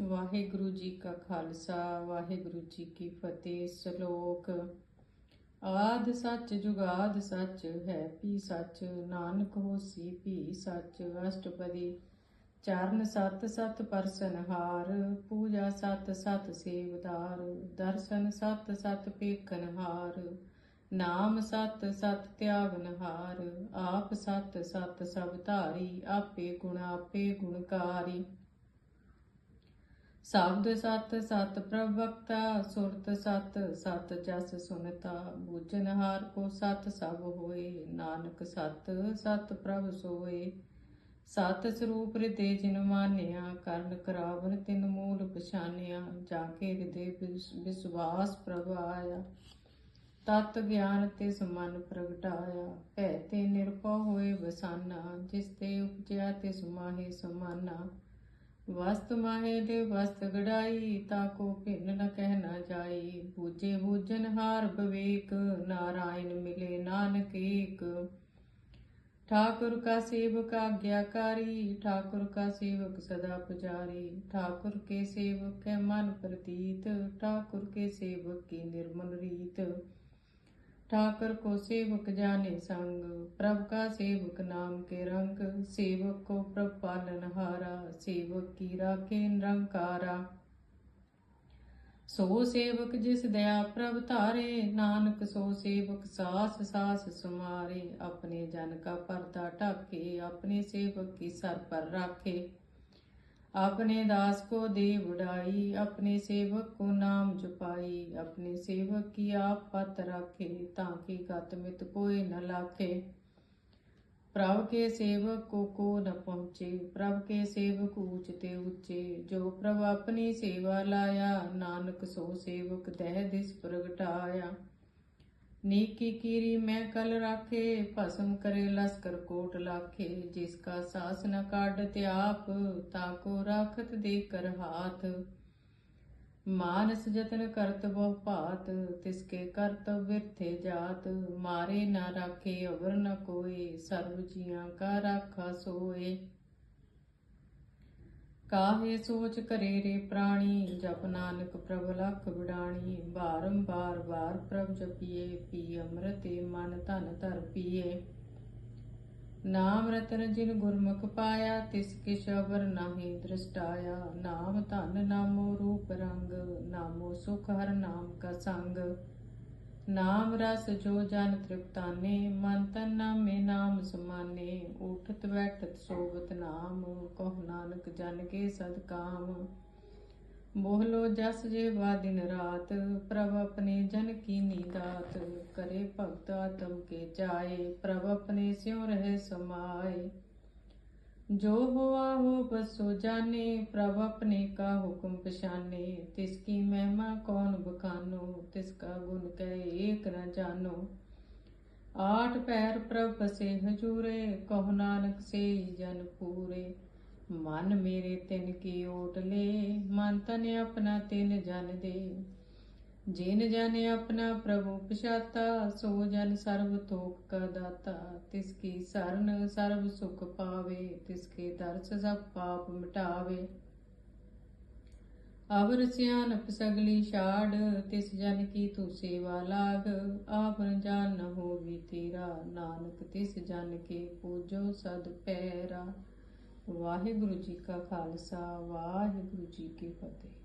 ਵਾਹਿਗੁਰੂ ਜੀ ਕਾ ਖਾਲਸਾ, ਵਾਹਿਗੁਰੂ ਜੀ ਕੀ ਫਤਿਹ, ਸ਼ਲੋਕ। ਆਦ ਸੱਚ ਜੁਗਾਦ ਸੱਚ ਹੈ ਪੀ ਸੱਚ, ਨਾਨਕ ਹੋਸੀ ਭੀ ਸੱਚ। ਅਸ਼ਟਪਦੀ, ਚਰਨ ਸਤ ਸਤ ਪਰਸਨ ਹਾਰ, ਪੂਜਾ ਸਤ ਸਤ ਸੇਵਦਾਰ, ਦਰਸ਼ਨ ਸਤ ਸਤ ਪੇਖਨ ਹਾਰ, ਨਾਮ ਸਤ ਸਤ ਤਿਆਗਨ ਹਾਰ, ਆਪ ਸਤ ਸਤ ਸਭ ਧਾਰੀ, ਆਪੇ ਗੁਣ ਆਪੇ ਗੁਣਕਾਰੀ। ਸ਼ਬਦ ਸਤ ਸਤ ਪ੍ਰਵਕਤਾ ਸੁਰਤ ਸਤ ਸਤ ਜਸ ਸੁਨਤਾ, ਬੂਝਨ ਹਾਰ ਕੋ ਸਤ ਸਭ ਹੋਏ, ਨਾਨਕ ਸਤ ਸਤ ਪ੍ਰਭ ਸੋਏ। ਸਤ ਸਰੂਪ ਹਿਰਦੇ ਜਿਨ ਮਾਨਿਆ, ਕਰਨ ਕਰਾਵਨ ਤਿਨ ਮੂਲ ਪਛਾਨਿਆ, ਜਾ ਕੇ ਹਿਰਦੇ ਵਿਸਵਾਸ ਪ੍ਰਭ ਆਇਆ। ਤਤ ਗਿਆਨ ਤੇ ਸਮਨ ਪ੍ਰਗਟਾਇਆ, ਭੈ ਤੇ ਨਿਰਭਉ ਹੋਏ ਵਸਾਨਾ, ਜਿਸ ਤੇ ਉਪਜਿਆ ਤੇ ਮਾਹੇ ਸਮਾਨਾ। ਵਸਤ ਮਾਹੇ ਦੇ ਵਸਤ ਗੜਾਈ ਤਾ ਕੋ ਭਿੰਨ ਨ ਕਹਿ ਨ ਜਾਈ ਬੂਝੇ ਬੂਝਨ ਹਾਰ ਬਵੇਕ ਨਾਰਾਇਣ ਮਿਲੇ ਨਾਨਕ ਏਕ ठाकुर का सेवक आज्ञाकारी ठाकुर का सेवक सदा पुजारी ठाकुर के सेवक है मन प्रतीत ठाकुर के सेवक की निर्मल रीत ठाकुर को सेवक जाने संग प्रभ का सेवक नाम के रंग सेवक को प्रभ पालन हारा सेवक की राखे निरंकारा ਸੋ ਸੇਵਕ ਜਿਸ ਦਇਆ ਪ੍ਰਭ ਧਾਰੇ ਨਾਨਕ ਸੋ ਸੇਵਕ ਸਾਸ ਸਾਸ ਸੁਮਾਰੇ ਆਪਣੇ ਜਨ ਕਾ ਪਰਦਾ ਢਾਕੇ ਆਪਣੇ ਸੇਵਕ ਕੀ ਸਰ ਪਰ ਰਾਖੇ अपने दास को दे बुढ़ाई अपने सेवक को नाम जपाई अपने सेवक की आप पत राखे ताकि गत मित कोई न लाखे प्रभ के सेवक को को न पहुँचे प्रभ के सेवक ऊंचते ऊंचे जो प्रभ अपनी सेवा लाया नानक सो सेवक दह दिस प्रगटाया नीकी कीरी मैं कल राखे भस्म करे लस्कर कोट लाखे जिसका सास न काटते आप ताको राखत देकर हाथ मानस जतन करत बहु भात तिसके कर्तव्य व्यर्थे जात मारे न राखे अवर न कोई सर्व जिया का राखा सोए ਕਾਹੇ ਸੋਚ ਕਰੇ ਰੇ ਪ੍ਰਾਣੀ, ਜਪ ਨਾਨਕ ਪ੍ਰਭ ਲਖ ਬਿਡਾਣੀ ਬਾਰੰਬਾਰ ਬਾਰ ਪ੍ਰਭ ਜਪੀਏ, ਪੀ ਅੰਮ੍ਰਿਤੇ ਮਨ ਧਨ ਧਰ ਪੀਏ। ਨਾਮ ਰਤਨ ਜਿਨ ਗੁਰਮੁਖ ਪਾਇਆ, ਤਿਸ ਕੇ ਸ਼ਬਰ ਨਾਹੀ ਦ੍ਰਿਸ਼ਟਾਇਆ। ਨਾਮ ਧਨ ਨਾਮੋ ਰੂਪ ਰੰਗ, ਨਾਮੋ ਸੁਖ ਹਰ ਨਾਮ ਕਾ ਸੰਗ। ਨਾਮ ਰਸ ਜੋ ਜਨ ਤ੍ਰਿਪਤਾਨੇ, ਮਨ ਤਨ ਨਾਮੇ ਨਾਮ ਸਮਾਨੇ, ਉਠਤ ਬੈਠਤ ਸੋਵਤ ਨਾਮ, ਕਹ ਨਾਨਕ ਜਨ ਕੇ ਸਦ ਕਾਮ। ਮੋਹ ਜਸ ਜੇ ਵਾ ਦਿਨ ਰਾਤ, ਪ੍ਰਭ ਆਪਣੇ ਜਨ ਕੀ ਨੀਦਾਤ ਕਰੇ ਭਗਤ ਆਤਮ ਕੇ ਚਾਏ ਪ੍ਰਭ ਆਪਣੇ ਸਿਉ ਰਹੇ ਸਮਾਏ। ਜੋ ਹੋਆ ਹੋ ਬਸੋ ਜਾਣੇ, ਪ੍ਰਭ ਆਪਣੇ ਕਾ ਹੁਕਮ ਪਛਾਨੇ। ਤਿਸ ਕੀ ਮਹਿਮਾ ਕੌਣ ਬਖਾਨੋ, ਤਿਸ ਕਾ ਗੁਣ ਕਹਿ ਏਕ ਨ ਜਾਣੋ ਆਠ ਪੈਰ ਪ੍ਰਭ ਸੇ ਹਜੂਰੇ ਕਹੁ ਨਾਨਕ ਸੇ ਜਨ ਪੂਰੇ। ਮਨ ਮੇਰੇ ਤਿਨ ਕੀ ਓਟ ਲੇ, ਮਨ ਤਨ ਆਪਣਾ ਤਿਨ ਜਨ ਦੇ। ਜਿਨ ਜਨ ਆਪਣਾ ਪ੍ਰਭੂ ਪਛਾਤਾ, ਸੋ ਜਨ ਸਰਬ ਤੋਪ ਕਾ ਦਾਤਾ। ਤਿਸ ਕੀ ਸਰਨ ਸਰਬ ਸੁਖ ਪਾਵੇ, ਤਿਸ ਕੇ ਦਰਸ ਸਭ ਪਾਪ ਮਿਟਾਵੇ। ਆਵਰ ਸਿਆਨ ਨਪ ਸਗਲੀ ਛਾੜ, ਤਿਸ ਜਨ ਕੀ ਤੂ ਸੇਵਾ ਲਾਗ। ਆਪ ਜਾਨ ਨ ਹੋਵੀ ਤੇਰਾ, ਨਾਨਕ ਤਿਸ ਜਨ ਕੇ ਪੂਜੋ ਸਦ ਪੈਰਾ। ਵਾਹਿਗੁਰੂ ਜੀ ਕਾ ਖਾਲਸਾ, ਵਾਹਿਗੁਰੂ ਜੀ ਕੀ ਫਤਿਹ।